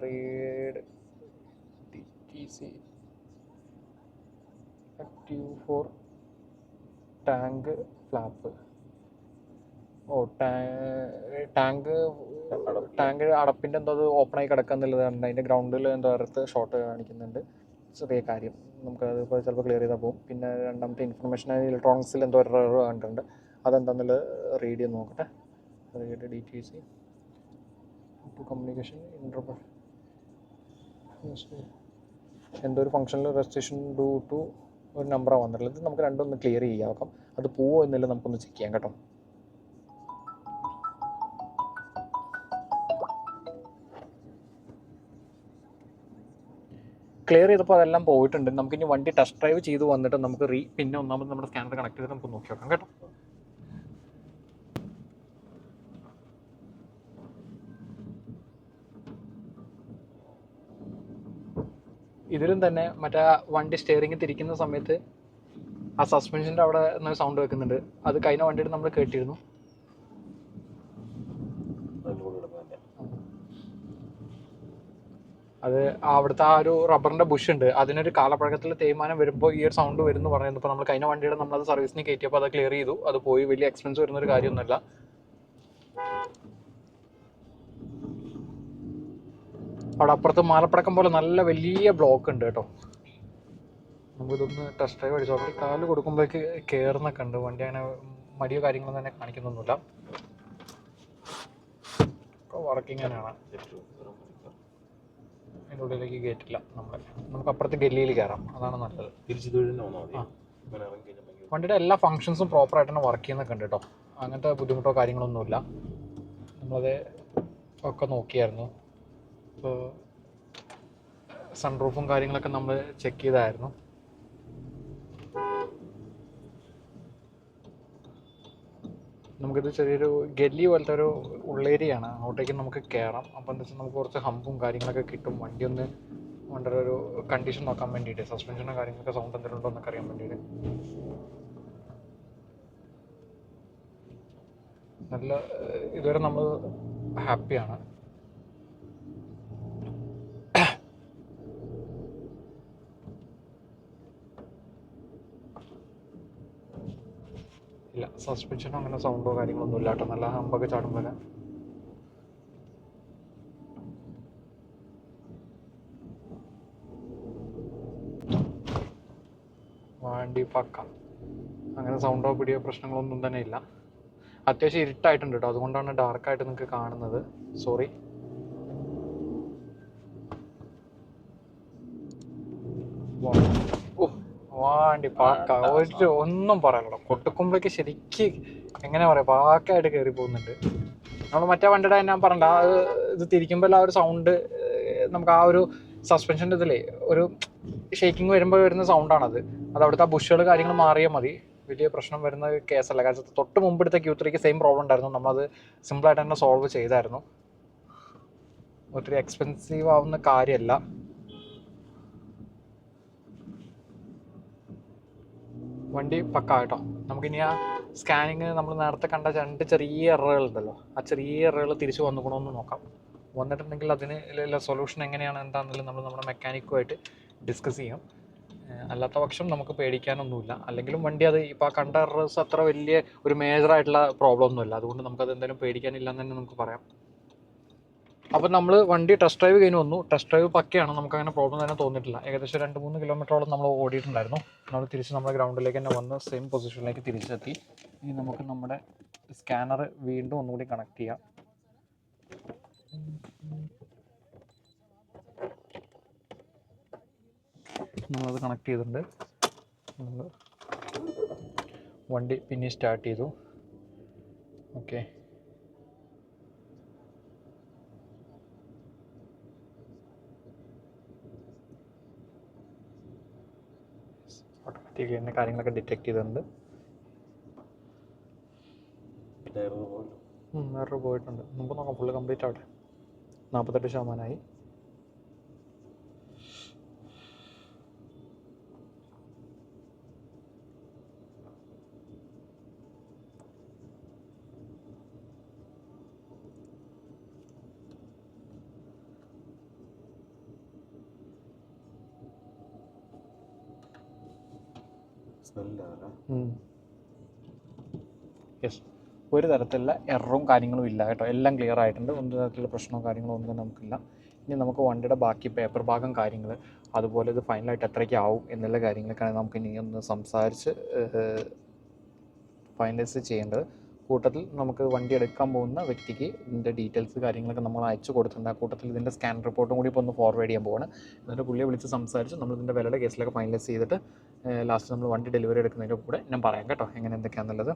S1: read T C active for tank flap oh tank tank അടപ്പിന്റെ എന്തോ അത് ഓപ്പൺ ആയി കിടക്കുന്നുള്ളതാണ് അതിന്റെ ഗ്രൗണ്ടിൽ എന്തോ അറുത്ത് ഷോർട്ട് കാണിക്കുന്നുണ്ട്. ചെറിയ കാര്യം. നമുക്കത് ഇപ്പോൾ ചിലപ്പോൾ ക്ലിയർ ചെയ്താൽ പോകും പിന്നെ രണ്ടാമത്തെ ഇൻഫർമേഷൻ ഇലക്ട്രോണിക്സിൽ എന്തോ ഒരു കണ്ടിട്ടുണ്ട്. അതെന്താണെന്നുള്ളത് റീഡ് ചെയ്ത് നോക്കട്ടെ. Read D T C communication ഇന്റർപ്ര എന്തോ ഒരു ഫംഗ്ഷനിൽ രജിസ്ട്രേഷൻ ഡു ടു ഒരു നമ്പറാണ് വന്നിട്ടുള്ളത്. ഇത് നമുക്ക് രണ്ടൊന്ന് ക്ലിയർ ചെയ്യാം. നോക്കാം അത് പോവോ എന്നല്ല നമുക്കൊന്ന് ചെക്ക് ചെയ്യാം കേട്ടോ. ക്ലിയർ ചെയ്തപ്പോൾ അതെല്ലാം പോയിട്ടുണ്ട്. നമുക്കിനി വണ്ടി ടെസ്റ്റ് ഡ്രൈവ് ചെയ്ത് വന്നിട്ട് നമുക്ക് റീ പിന്നെ ഒന്നാമത് നമ്മുടെ സ്കാനർ കണക്ട് ചെയ്ത് നമുക്ക് നോക്കി നോക്കാം കേട്ടോ. ഇതിലും തന്നെ മറ്റേ വണ്ടി സ്റ്റിയറിംഗ് തിരിക്കുന്ന സമയത്ത് ആ സസ്പെൻഷന്റെ അവിടെ നിന്ന് സൗണ്ട് വെക്കുന്നുണ്ട് അത് കഴിഞ്ഞ വണ്ടിയുടെ നമ്മൾ കേട്ടിരുന്നു. അത് അവിടുത്തെ ആ ഒരു റബ്ബറിന്റെ ബുഷ് ഉണ്ട്. അതിനൊരു കാലപ്പഴക്കത്തിൽ തേയ്മാനം വരുമ്പോൾ ഈ ഒരു സൗണ്ട് വരുന്നു പറയുന്നത് ഇപ്പോൾ നമ്മൾ കഴിഞ്ഞ വണ്ടിയുടെ നമ്മളത് സർവീസിന് കയറ്റിയപ്പോൾ അത് ക്ലിയർ ചെയ്തു. അത് പോയി വലിയ എക്സ്പെൻസ് വരുന്ന ഒരു കാര്യമൊന്നുമല്ല. അവിടെ അപ്പുറത്ത് മാലപ്പടക്കം പോലെ നല്ല വലിയ ബ്ലോക്ക് ഉണ്ട് കേട്ടോ. നമുക്കിതൊന്ന് ടെസ്റ്റ് ഡ്രൈവ് അടിച്ചു നോക്കി. കാൽ കൊടുക്കുമ്പോഴേക്ക് കയറുന്നൊക്കെ ഉണ്ട് വണ്ടി അങ്ങനെ മടിയോ കാര്യങ്ങളൊന്നും തന്നെ കാണിക്കുന്നൊന്നുമില്ല. വർക്കിംഗ് തന്നെയാണ് അതിന്റെ ഉള്ളിലേക്ക് കയറ്റില്ല നമ്മൾ നമുക്ക് അപ്പുറത്ത് ഗല്ലിയിൽ കയറാം അതാണ് നല്ലത്.
S2: തിരിച്ചു
S1: വണ്ടിയുടെ എല്ലാ ഫങ്ഷൻസും പ്രോപ്പറായിട്ട് തന്നെ വർക്ക് ചെയ്യുന്നൊക്കെ ഉണ്ട് കേട്ടോ. അങ്ങനത്തെ ബുദ്ധിമുട്ടോ കാര്യങ്ങളൊന്നുമില്ല. നമ്മളത് ഒക്കെ നോക്കിയായിരുന്നു. ഇപ്പോൾ സൺറൂഫും കാര്യങ്ങളൊക്കെ നമ്മൾ ചെക്ക് ചെയ്തായിരുന്നു. നമുക്കിത് ചെറിയൊരു ഗല്ലി പോലത്തെ ഒരു ഉള്ളേരിയാണ്. അങ്ങോട്ടേക്ക് നമുക്ക് കയറാം അപ്പോൾ എന്താ വെച്ചാൽ നമുക്ക് കുറച്ച് ഹമ്പും കാര്യങ്ങളൊക്കെ കിട്ടും. വണ്ടി ഒന്ന് വണ്ടിയുടെ ഒരു കണ്ടീഷൻ നോക്കാൻ വേണ്ടിയിട്ട്. സസ്പെൻഷനോ കാര്യങ്ങളൊക്കെ സൗണ്ട് എന്തെങ്കിലും ഉണ്ടോ എന്നൊക്കെ അറിയാൻ വേണ്ടിയിട്ട്. നല്ല ഇതുവരെ നമ്മൾ ഹാപ്പിയാണ് ഇല്ല. സസ്പെൻഷനോ അങ്ങനെ സൗണ്ടോ കാര്യങ്ങളൊന്നും ഇല്ല കേട്ടോ. നല്ല ഹമ്പൊക്കെ ചാടുമ്പോൾ വണ്ടി പക്ക. അങ്ങനെ സൗണ്ടോ പിടിയോ പ്രശ്നങ്ങളൊന്നും തന്നെ ഇല്ല. അത്യാവശ്യം ഇരുട്ടായിട്ടുണ്ട് കേട്ടോ. അതുകൊണ്ടാണ് ഡാർക്കായിട്ട് നിങ്ങൾക്ക് കാണുന്നത്. സോറി വാണ്ടി പാക്ക. ഒരു ഒന്നും പറയാനുള്ള കൊട്ടുക്കുമ്പോഴേക്ക് ശരിക്ക് എങ്ങനെ പറയാ പാക്കായിട്ട് കയറി പോകുന്നുണ്ട്. നമ്മൾ മറ്റേ വണ്ടിയുടെ ഞാൻ പറഞ്ഞ ആ ഇത് തിരിക്കുമ്പോൾ ആ ഒരു സൗണ്ട് നമുക്ക് ആ ഒരു സസ്പെൻഷന്റെ ഇതിലേ ഒരു ഷേക്കിംഗ് വരുമ്പോൾ വരുന്ന സൗണ്ടാണത് അത് അവിടുത്തെ ആ ബുഷുകൾ കാര്യങ്ങൾ മാറിയാൽ മതി. വലിയ പ്രശ്നം വരുന്ന കേസല്ല. കാരണം തൊട്ട് മുമ്പ് എടുത്ത ക്യൂ ത്രീക്ക് സെയിം പ്രോബ്ലം ഉണ്ടായിരുന്നു. നമ്മളത് സിമ്പിളായിട്ട് തന്നെ സോൾവ് ചെയ്തായിരുന്നു. ഒത്തിരി എക്സ്പെൻസീവ് ആവുന്ന കാര്യമല്ല വണ്ടി പക്ക കേട്ടോ നമുക്കിനി ആ സ്കാനിങ് നമ്മൾ നേരത്തെ കണ്ട രണ്ട് ചെറിയ എററുകൾ ഉണ്ടല്ലോ. ആ ചെറിയ എററുകൾ തിരിച്ചു വന്നുകൂടോന്ന് നോക്കാം. വന്നിട്ടുണ്ടെങ്കിൽ അതിന് സൊല്യൂഷൻ എങ്ങനെയാണ് എന്താണെന്നുള്ളത് നമ്മൾ നമ്മുടെ മെക്കാനിക്കുമായിട്ട് ഡിസ്കസ് ചെയ്യാം. അല്ലാത്ത പക്ഷം നമുക്ക് പേടിക്കാനൊന്നുമില്ല. അല്ലെങ്കിലും വണ്ടി അത് ഇപ്പോൾ ആ കണ്ട എറേഴ്സ് അത്ര വലിയ ഒരു മേജറായിട്ടുള്ള പ്രോബ്ലം ഒന്നുമില്ല. അതുകൊണ്ട് നമുക്കത് എന്തായാലും പേടിക്കാനില്ല എന്ന് തന്നെ നമുക്ക് പറയാം. അപ്പോൾ നമ്മൾ വണ്ടി ടെസ്റ്റ് ഡ്രൈവ് കഴിഞ്ഞ് വന്നു. ടെസ്റ്റ് ഡ്രൈവ് പക്കയാണ്. നമുക്ക് അങ്ങനെ പ്രോബ്ലം തന്നെ തോന്നിയിട്ടില്ല. ഏകദേശം രണ്ട് മൂന്ന് കിലോമീറ്ററോളം നമ്മൾ ഓടിയിട്ടുണ്ടായിരുന്നു. നമ്മൾ തിരിച്ച് നമ്മുടെ ഗ്രൗണ്ടിലേക്ക് തന്നെ വന്ന് സെയിം പൊസിഷനിലേക്ക് തിരിച്ചെത്തി. ഇനി നമുക്ക് നമ്മുടെ സ്കാനർ വീണ്ടും ഒന്നുകൂടി കണക്ട് ചെയ്യാം. നമ്മളത് കണക്ട് ചെയ്തിട്ടുണ്ട്. വണ്ടി പിന്നെ സ്റ്റാർട്ട് ചെയ്തു. ഓക്കെ ചെയ്യുന്ന കാര്യങ്ങളൊക്കെ ഡിറ്റക്ട് ചെയ്തിട്ടുണ്ട്. വേറൊരു പോയിട്ടുണ്ട്? നമുക്ക് നോക്കാം ഫുള്ള് കംപ്ലീറ്റ് ആവട്ടെ. നാൽപ്പത്തെട്ട് ശതമാനമായി യെസ് ഒരു തരത്തിലുള്ള എററും കാര്യങ്ങളും ഇല്ല കേട്ടോ. എല്ലാം ക്ലിയർ ആയിട്ടുണ്ട്. ഒരു തരത്തിലുള്ള പ്രശ്നവും കാര്യങ്ങളും ഒന്നും നമുക്കില്ല. ഇനി നമുക്ക് വണ്ടിയുടെ ബാക്കി പേപ്പർ ഭാഗം കാര്യങ്ങൾ അതുപോലെ ഇത് ഫൈനലായിട്ട് എത്രയ്ക്ക് ആവും എന്നുള്ള കാര്യങ്ങളൊക്കെയാണ് നമുക്ക് ഇനി ഒന്ന് സംസാരിച്ച് ഫൈനലൈസ് ചെയ്യേണ്ടത്. കൂട്ടത്തിൽ നമുക്ക് വണ്ടി എടുക്കാൻ പോകുന്ന വ്യക്തിക്ക് ഇതിന്റെ ഡീറ്റെയിൽസ് കാര്യങ്ങളൊക്കെ നമ്മൾ അയച്ചു കൊടുത്തിട്ടുണ്ട്. ആ കൂട്ടത്തിൽ ഇതിന്റെ സ്കാൻ റിപ്പോർട്ടും കൂടി ഇപ്പോൾ ഒന്ന് ഫോർവേഡ് ചെയ്യാൻ പോവാണ്. എന്നിട്ട് പുള്ളിയെ വിളിച്ച് സംസാരിച്ച് നമ്മൾ ഇതിന്റെ വിലയുടെ കേസിലൊക്കെ ഫൈനലൈസ് ചെയ്തിട്ട് ലാസ്റ്റ് നമ്മൾ വണ്ടി ഡെലിവറി എടുക്കുന്നതിന്റെ കൂടെ ഞാൻ പറയാം കേട്ടോ എങ്ങനെ എന്തൊക്കെയാണെന്നുള്ളത്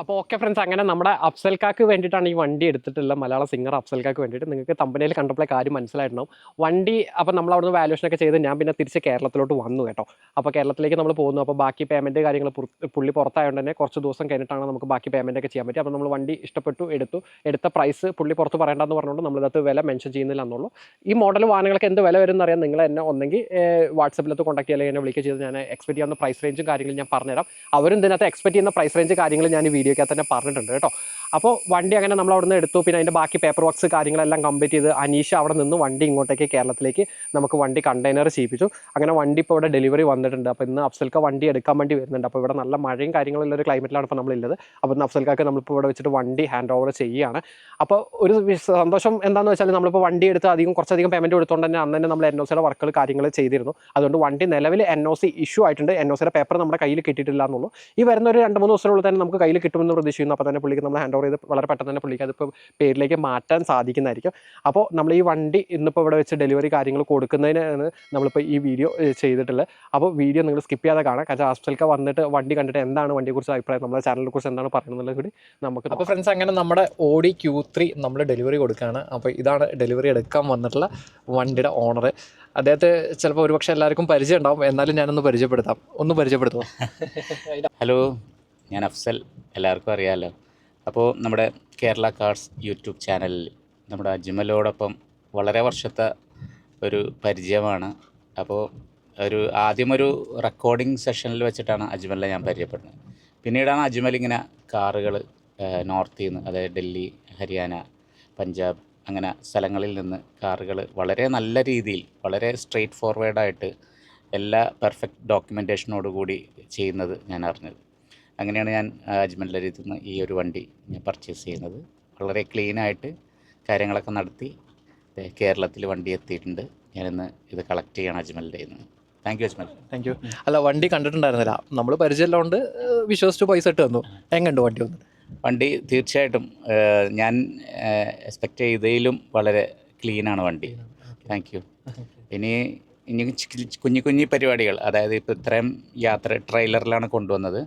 S3: അപ്പോൾ ഓക്കെ ഫ്രണ്ട്സ് അങ്ങനെ നമ്മുടെ അഫ്സൽക്കാക്ക് വേണ്ടിയിട്ടാണ് ഈ വണ്ടി എടുത്തിട്ടുള്ള മലയാള സിംഗർ അഫ്സൽക്കാക്ക് വേണ്ടിയിട്ട് നിങ്ങൾക്ക് തമ്പനയിൽ കണ്ടപ്പോഴേ കാര്യം മനസ്സിലായിട്ടുണ്ടാവും. വണ്ടി അപ്പോൾ നമ്മൾ അവിടുന്ന് ഒക്കെ ചെയ്ത് ഞാൻ പിന്നെ തിരിച്ച് കേരളത്തിലോട്ട് വന്നു കേട്ടോ. അപ്പോൾ കേരളത്തിലേക്ക് നമ്മൾ പോകുന്നു. അപ്പോൾ ബാക്കി പേയ്മെന്റ് കാര്യങ്ങൾ പുള്ളി പുറത്തായതുകൊണ്ട് തന്നെ കുറച്ച് ദിവസം കഴിഞ്ഞിട്ടാണ് നമുക്ക് ബാക്കി പേയ്മെന്റ് ഒക്കെ ചെയ്യാൻ പറ്റുക അപ്പോൾ നമ്മൾ വണ്ടി ഇഷ്ടപ്പെട്ടു എടുത്തു. എടുത്ത പ്രൈസ് പുള്ളി പുറത്ത് പറയേണ്ടെന്ന് പറഞ്ഞുകൊണ്ട് നമ്മളിതകത്ത് വില മെൻഷൻ ചെയ്യുന്നില്ല എന്നുള്ളൂ. ഈ മോഡൽ വാഹനങ്ങൾക്ക് എന്ത് വില വരും എന്നറിയാൻ നിങ്ങൾ എന്നെ ഒന്നെങ്കിൽ വാട്സപ്പിലത്ത് കോൺടാക്ട് ചെയ്യുക അല്ലെങ്കിൽ എന്നെ വിളിക്കുക ചെയ്ത് ഞാൻ എക്സ്പെക്ട് ചെയ്യാവുന്ന പ്രൈസ് റേഞ്ചും കാര്യങ്ങളും ഞാൻ പറഞ്ഞുതരാം. അവരും ഇതിനകത്ത് എക്സ്പെക്ട് ചെയ്യുന്ന പ്രൈസ് റേഞ്ച് കാര്യങ്ങൾ ഞാൻ വീഡിയോക്കകത്ത് തന്നെ പറഞ്ഞിട്ടുണ്ട് കേട്ടോ. അപ്പോൾ വണ്ടി അങ്ങനെ നമ്മൾ അവിടെ നിന്ന് എടുത്തു. പിന്നെ അതിന്റെ ബാക്കി പേപ്പർ വർക്ക്സ് കാര്യങ്ങളെല്ലാം കംപ്ലീറ്റ് ചെയ്ത് അനീഷ് അവിടെ നിന്ന് വണ്ടി ഇങ്ങോട്ടേക്ക് കേരളത്തിലേക്ക് നമുക്ക് വണ്ടി കണ്ടെയ്നർ ചെയ്യിപ്പിച്ചു. അങ്ങനെ വണ്ടി ഇപ്പോൾ ഇവിടെ ഡെലിവറി വന്നിട്ടുണ്ട്. അപ്പോൾ ഇന്ന് അഫ്സൽക്ക വണ്ടി എടുക്കാൻ വേണ്ടി വരുന്നുണ്ട്. അപ്പോൾ ഇവിടെ നല്ല മഴയും കാര്യങ്ങളുള്ള ഒരു ക്ലൈമറ്റിലാണ് ഇപ്പോൾ നമ്മളുള്ളത്. അപ്പോൾ ഇന്ന് അഫ്സൽക്കാക്ക് നമ്മളിപ്പോൾ ഇവിടെ വെച്ചിട്ട് വണ്ടി ഹാൻഡ് ഓവർ ചെയ്യുകയാണ്. അപ്പോൾ ഒരു സന്തോഷം എന്താണെന്ന് വെച്ചാൽ നമ്മളിപ്പോൾ വണ്ടി എടുത്ത് അധികം കുറച്ചധികം പേയ്മെന്റ് കൊടുത്തുകൊണ്ട് തന്നെ അന്ന് തന്നെ നമ്മൾ എൻ ഒ സിയുടെ വർക്കുകൾ കാര്യങ്ങൾ ചെയ്തിരുന്നു. അതുകൊണ്ട് വണ്ടി നിലവിൽ എൻ ഒ സി ഇഷ്യൂ ആയിട്ടുണ്ട്. എൻ ഒ സിയുടെ പേപ്പർ നമ്മുടെ കയ്യിൽ കിട്ടിയിട്ടില്ല എന്നുള്ളൂ. ഈ വരുന്ന ഒരു രണ്ട് മൂന്ന് ദിവസത്തിനുള്ളിൽ തന്നെ നമുക്ക് കയ്യിൽ കിട്ടുമെന്ന് പ്രതീക്ഷിക്കുന്നു. അപ്പോൾ തന്നെ പുള്ളിക്ക് നമ്മൾ ഹാൻഡ് ഓവർ ചെയ്ത് വളരെ പെട്ടെന്ന് തന്നെ പുള്ളിക്ക് അതിപ്പോൾ പേരിലേക്ക് മാറ്റാൻ സാധിക്കുന്നതായിരിക്കും. അപ്പോൾ നമ്മൾ ഈ വണ്ടി ഇന്നിപ്പോൾ ഇവിടെ വെച്ച് ഡെലിവറി കാര്യങ്ങൾ കൊടുക്കുന്നതിനാണ് നമ്മളിപ്പോൾ ഈ വീഡിയോ ചെയ്തിട്ടുള്ളത്. അപ്പോൾ വീഡിയോ നിങ്ങൾ സ്കിപ്പ് ചെയ്യാതെ കാണാം. കാരണം ഹോസ്പിറ്റലിൽ വന്നിട്ട് വണ്ടി കണ്ടിട്ട് എന്താണ് വണ്ടിയെക്കുറിച്ച് അഭിപ്രായം നമ്മുടെ ചാനലിനെ കുറിച്ച് എന്താണ് പറയുന്നത് കൂടി നമുക്ക്
S1: അപ്പോൾ ഫ്രണ്ട്സ് അങ്ങനെ നമ്മുടെ ഓടി ക്യൂ ത്രീ നമ്മൾ ഡെലിവറി കൊടുക്കുകയാണ് അപ്പോൾ ഇതാണ് ഡെലിവറി എടുക്കാൻ വന്നിട്ടുള്ള വണ്ടിയുടെ ഓണർ അദ്ദേഹത്തെ ചിലപ്പോൾ ഒരുപക്ഷെ എല്ലാവർക്കും പരിചയം ഉണ്ടാവും. എന്നാലും ഞാനൊന്ന് പരിചയപ്പെടുത്താം. ഒന്ന് പരിചയപ്പെടുത്തുമോ
S4: ഹലോ ഞാൻ അഫ്സൽ എല്ലാവർക്കും അറിയാമല്ലോ. അപ്പോൾ നമ്മുടെ കേരള കാർഡ്സ് യൂട്യൂബ് ചാനലിൽ നമ്മുടെ അജ്മലോടൊപ്പം വളരെ വർഷത്തെ ഒരു പരിചയമാണ്. അപ്പോൾ ഒരു ആദ്യമൊരു റെക്കോർഡിംഗ് സെഷനിൽ വെച്ചിട്ടാണ് അജ്മലിനെ ഞാൻ പരിചയപ്പെടുന്നത്. പിന്നീടാണ് അജ്മൽ ഇങ്ങനെ കാറുകൾ നോർത്തിൽ നിന്ന് അതായത് ഡൽഹി ഹരിയാന പഞ്ചാബ് അങ്ങനെ സ്ഥലങ്ങളിൽ നിന്ന് കാറുകൾ വളരെ നല്ല രീതിയിൽ വളരെ സ്ട്രെയിറ്റ് ഫോർവേഡായിട്ട് എല്ലാ പെർഫെക്റ്റ് ഡോക്യുമെന്റേഷനോടുകൂടി ചെയ്യുന്നത് ഞാൻ അറിഞ്ഞത്. അങ്ങനെയാണ് ഞാൻ ആ, അജ്മലിന്റെ നിന്ന് ഈ ഒരു വണ്ടി ഞാൻ പർച്ചേസ് ചെയ്യുന്നത്. വളരെ ക്ലീനായിട്ട് കാര്യങ്ങളൊക്കെ നടത്തി കേരളത്തിൽ വണ്ടി എത്തിയിട്ടുണ്ട്. ഞാനിന്ന് ഇത് കളക്ട് ചെയ്യണം അജ്മലിന്റെ നിന്ന് thank you Ajmal
S1: thank you അല്ല വണ്ടി കണ്ടിട്ടുണ്ടായിരുന്നില്ല. നമ്മൾ പരിചയമുള്ളതുകൊണ്ട് ഏഹ്, വിശ്വസിച്ച് പൈസ ഇട്ട് തന്നു. എങ്ങുണ്ട് വണ്ടി ഒന്ന്?
S4: വണ്ടി തീർച്ചയായിട്ടും ഞാൻ എക്സ്പെക്റ്റ് ചെയ്തതിലും വളരെ ക്ലീനാണ് വണ്ടി. താങ്ക് യു ഇനി ഇനി കുഞ്ഞു കുഞ്ഞു പരിപാടികൾ. അതായത് ഇപ്പോൾ ഇത്രയും യാത്ര ട്രെയിലറിലാണ് കൊണ്ടുവന്നത്.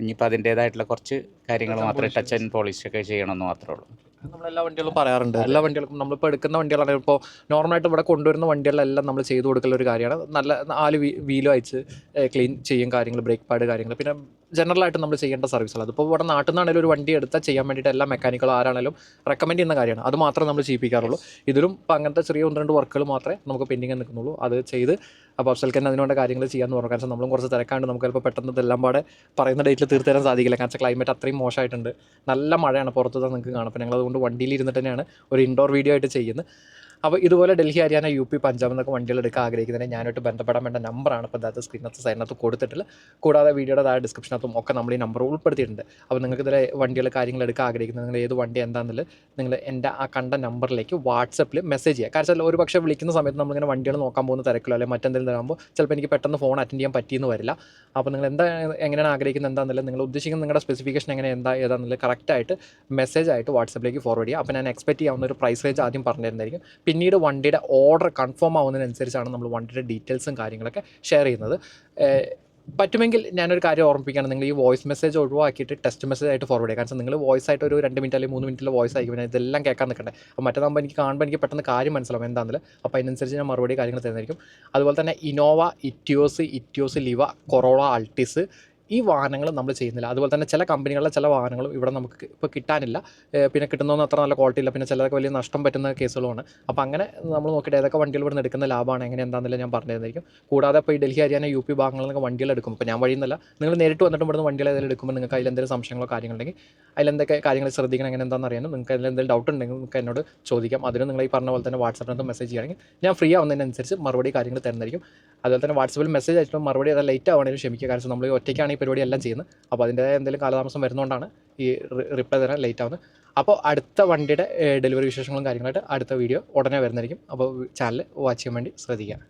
S4: ഇനിയിപ്പോൾ അതിന്റേതായിട്ടുള്ള കുറച്ച് കാര്യങ്ങൾ മാത്രമേ ടച്ച് ആൻഡ് പോളിഷ് ഒക്കെ ചെയ്യണമെന്ന് മാത്രമേ ഉള്ളൂ.
S1: നമ്മളെല്ലാ വണ്ടികളും പറയാറുണ്ട്. എല്ലാ വണ്ടികൾക്കും നമ്മളിപ്പോൾ എടുക്കുന്ന വണ്ടികളാണെങ്കിൽ ഇപ്പോൾ നോർമലായിട്ട് ഇവിടെ കൊണ്ടുവരുന്ന വണ്ടികളെല്ലാം നമ്മൾ ചെയ്തു കൊടുക്കുന്ന ഒരു കാര്യമാണ്. നല്ല നാല് വീലും അയച്ച് ക്ലീൻ ചെയ്യും കാര്യങ്ങൾ ബ്രേക്ക് പാഡ് കാര്യങ്ങൾ. പിന്നെ ജനറലായിട്ട് നമ്മൾ ചെയ്യേണ്ട സർവീസുകൾ അതിപ്പോൾ ഇവിടെ നാട്ടിൽ നിന്നാണെങ്കിലും ഒരു വണ്ടി എടുത്താൽ ചെയ്യാൻ വേണ്ടിയിട്ട് എല്ലാ മെക്കാനിക്കൽ ആരാണെങ്കിലും റെക്കമെൻഡ് ചെയ്യുന്ന കാര്യമാണ്. അത് മാത്രമേ നമ്മൾ ചെയ്യിപ്പിക്കാറുള്ളൂ. ഇതിലും ഇപ്പോൾ അങ്ങനത്തെ ചെറിയ ഒന്ന് രണ്ട് വർക്കുകൾ മാത്രമേ നമുക്ക് പെൻഡിങ് നിൽക്കുന്നുള്ളൂ. അത് ചെയ്ത് അപ്പോൾ അഫ്സൽക്കൻ അതിനുവേണ്ട കാര്യങ്ങൾ ചെയ്യാമെന്ന് പറഞ്ഞു. കാരണം നമ്മളും കുറച്ച് തിരക്കാണ്ട് നമുക്ക് ചിലപ്പോൾ പെട്ടെന്ന് ഇതെല്ലാം പാടെ പറയുന്ന ഡേറ്റിൽ തീർത്തരാൻ സാധിക്കില്ല. കാരണം ക്ലൈമറ്റ് അത്രയും മോശമായിട്ടുണ്ട് നല്ല മഴയാണ് പുറത്ത് നിങ്ങൾക്ക് കാണാം. അപ്പോൾ ഞങ്ങൾ അതുകൊണ്ട് വണ്ടിയിൽ ഇരുന്നിട്ട് തന്നെയാണ് ഒരു ഇൻഡോർ വീഡിയോ ആയിട്ട് ചെയ്യുന്നത്. അപ്പോൾ ഇതുപോലെ ഡൽഹി ഹരിയാന യു പി പഞ്ചാബ് എന്നൊക്കെ വണ്ടികൾ എടുക്കാൻ ആഗ്രഹിക്കുന്നതിന് ഞാനായിട്ട് ബന്ധപ്പെടാൻ വേണ്ട നമ്പറാണ്. ഇപ്പോൾ അതായത് സ്ക്രീനകത്ത് സൈഡിനകത്ത് കൊടുത്തിട്ടുള്ള കൂടാതെ വീഡിയോയുടെ താഴെ ഡിസ്ക്രിപ്ഷനകത്തും ഒക്കെ നമ്മൾ ഈ നമ്പർ ഉൾപ്പെടുത്തിയിട്ടുണ്ട്. അപ്പോൾ നിങ്ങൾക്ക് ഇതിലെ വണ്ടികൾ കാര്യങ്ങൾ എടുക്കാൻ ആഗ്രഹിക്കുന്നത് നിങ്ങൾ ഏത് വണ്ടി എന്താണെന്നുള്ളത് നിങ്ങൾ എന്റെ ആ കണ്ട നമ്പറിലേക്ക് വാട്സപ്പിൽ മെസ്സേജ് ചെയ്യുക. കാരണം ഒരു പക്ഷേ വിളിക്കുന്ന സമയത്ത് നമ്മളിങ്ങനെ വണ്ടികൾ നോക്കാൻ പോകുന്ന തിരക്കിലോ അല്ലെങ്കിൽ മറ്റെന്തെങ്കിലും ആകുമ്പോൾ ചിലപ്പോൾ എനിക്ക് പെട്ടെന്ന് ഫോൺ അറ്റൻഡ് ചെയ്യാൻ പറ്റിയെന്ന് വരില്ല. അപ്പോൾ നിങ്ങൾ എന്താ എങ്ങനെയാണ് ആഗ്രഹിക്കുന്നത് എന്താണെന്നില്ല നിങ്ങൾ ഉദ്ദേശിക്കുന്ന നിങ്ങളുടെ സ്പെസിഫിക്കേഷൻ എങ്ങനെ എന്താ ഏതാണെന്നില്ല കറക്റ്റായിട്ട് മെസ്സേജ് ആയിട്ട് വാട്സപ്പിലേക്ക് ഫോർവേഡ് ചെയ്യുക. അപ്പോൾ ഞാൻ എക്സ്പെക്ട് ചെയ്യാവുന്ന ഒരു പ്രൈസ് റേഞ്ച് ആദ്യം പറഞ്ഞു തരുന്നതായിരിക്കും പിന്നീട് വണ്ടിയുടെ ഓർഡർ കൺഫേം ആവുന്നതിനനുസരിച്ചാണ് നമ്മൾ വണ്ടിയുടെ ഡീറ്റെയിൽസും കാര്യങ്ങളൊക്കെ ഷെയർ ചെയ്യുന്നത്. പറ്റുമെങ്കിൽ ഞാനൊരു കാര്യം ഓർമ്മിപ്പിക്കുകയാണ്. നിങ്ങൾ ഈ വോയിസ് മെസ്സേജ് ഒഴിവാക്കിയിട്ട് ടെസ്റ്റ് മെസ്സേജ് ആയിട്ട് ഫോർവേഡ് ചെയ്യുക. കാരണം നിങ്ങൾ വോയിസ് ആയിട്ട് ഒരു രണ്ട് മിനിറ്റ് അല്ലെങ്കിൽ മൂന്ന് മിനിറ്റിലെ വോയിസ് ആയിരിക്കും. പിന്നെ ഇതെല്ലാം കേൾക്കാൻ നിൽക്കണ്ടേ? അപ്പോൾ മറ്റേതാകുമ്പോൾ എനിക്ക് കാണുമ്പോൾ എനിക്ക് പെട്ടെന്ന് കാര്യം മനസ്സിലാവും എന്താണെന്നില്ല അപ്പോൾ അതിനനുസരിച്ച് ഞാൻ മറുപടി കാര്യങ്ങൾ തരുന്നതായിരിക്കും. അതുപോലെ തന്നെ Innova Etios Etios Liva Corolla Altis ഈ വാഹനങ്ങൾ നമ്മൾ ചെയ്യുന്നില്ല. അതുപോലെ തന്നെ ചില കമ്പനികളിലെ ചില വാഹനങ്ങളും ഇവിടെ നമുക്ക് ഇപ്പോൾ കിട്ടാനില്ല. പിന്നെ കിട്ടുന്നതൊന്നും അത്ര നല്ല ക്വാളിറ്റി ഇല്ല. പിന്നെ ചിലതൊക്കെ വലിയ നഷ്ടം പറ്റുന്ന കേസുകളുമാണ്. അപ്പോൾ അങ്ങനെ നമ്മൾ നോക്കിയിട്ട് ഏതൊക്കെ വണ്ടികൾ ഇവിടെ നിന്ന് എടുക്കുന്ന ലാഭമാണ് എങ്ങനെ എന്താണെന്നില്ല ഞാൻ പറഞ്ഞു കൂടാതെ ഇപ്പോൾ ഈ ഡൽഹി ഹരിയാന യു പി ഭാഗങ്ങളിൽ വണ്ടികൾ എടുക്കും. ഇപ്പോൾ ഞാൻ വഴിയുന്നില്ല നിങ്ങൾ നേരിട്ട് വന്നിട്ട് ഇവിടുന്ന് വണ്ടികൾ ഏതെങ്കിലും എടുക്കുമ്പോൾ നിങ്ങൾക്ക് അതിൽ എന്തെങ്കിലും സംശയങ്ങളോ കാര്യങ്ങളുണ്ടെങ്കിൽ അതിലെന്തൊക്കെ കാര്യങ്ങൾ ശ്രദ്ധിക്കണം എങ്ങനെ എന്താണെന്ന് അറിയാനും നിങ്ങൾക്ക് അതിൽ എന്തെങ്കിലും ഡൗട്ട് ഉണ്ടെങ്കിൽ നിങ്ങൾക്ക് എന്നോട് ചോദിക്കാം. അതിന് നിങ്ങൾ ഈ പറഞ്ഞ പോലെ തന്നെ വാട്സാപ്പിനകത്ത് മെസ്സേജ് ചെയ്യുകയാണെങ്കിൽ ഞാൻ ഫ്രീ ആവുന്നതിനനുസരിച്ച് മറുപടി കാര്യങ്ങൾ തരുന്നതായിരിക്കും. അതുപോലെ തന്നെ വാട്സപ്പിൽ മെസ്സേജ് അയച്ചിട്ട് മറുപടി അത് ലേറ്റ് ആവുകയാണെങ്കിലും ക്ഷമിക്കുക. കാരണം നമ്മൾ ഒറ്റയ്ക്കാണ് പരിപാടി എല്ലാം ചെയ്യുന്നത് അപ്പോൾ അതിന്റെ എന്തെങ്കിലും കാലതാമസം വരുന്നതുകൊണ്ടാണ് ഈ റിപ്പയർ തരാൻ ലേറ്റ് ആവുന്നത്. അപ്പോൾ അടുത്ത വണ്ടിയുടെ ഡെലിവറി വിശേഷങ്ങളും കാര്യങ്ങളായിട്ട് അടുത്ത വീഡിയോ ഉടനെ വരുന്നതായിരിക്കും. അപ്പോൾ ചാനൽ വാച്ച് ചെയ്യാൻ വേണ്ടി ശ്രദ്ധിക്കുക.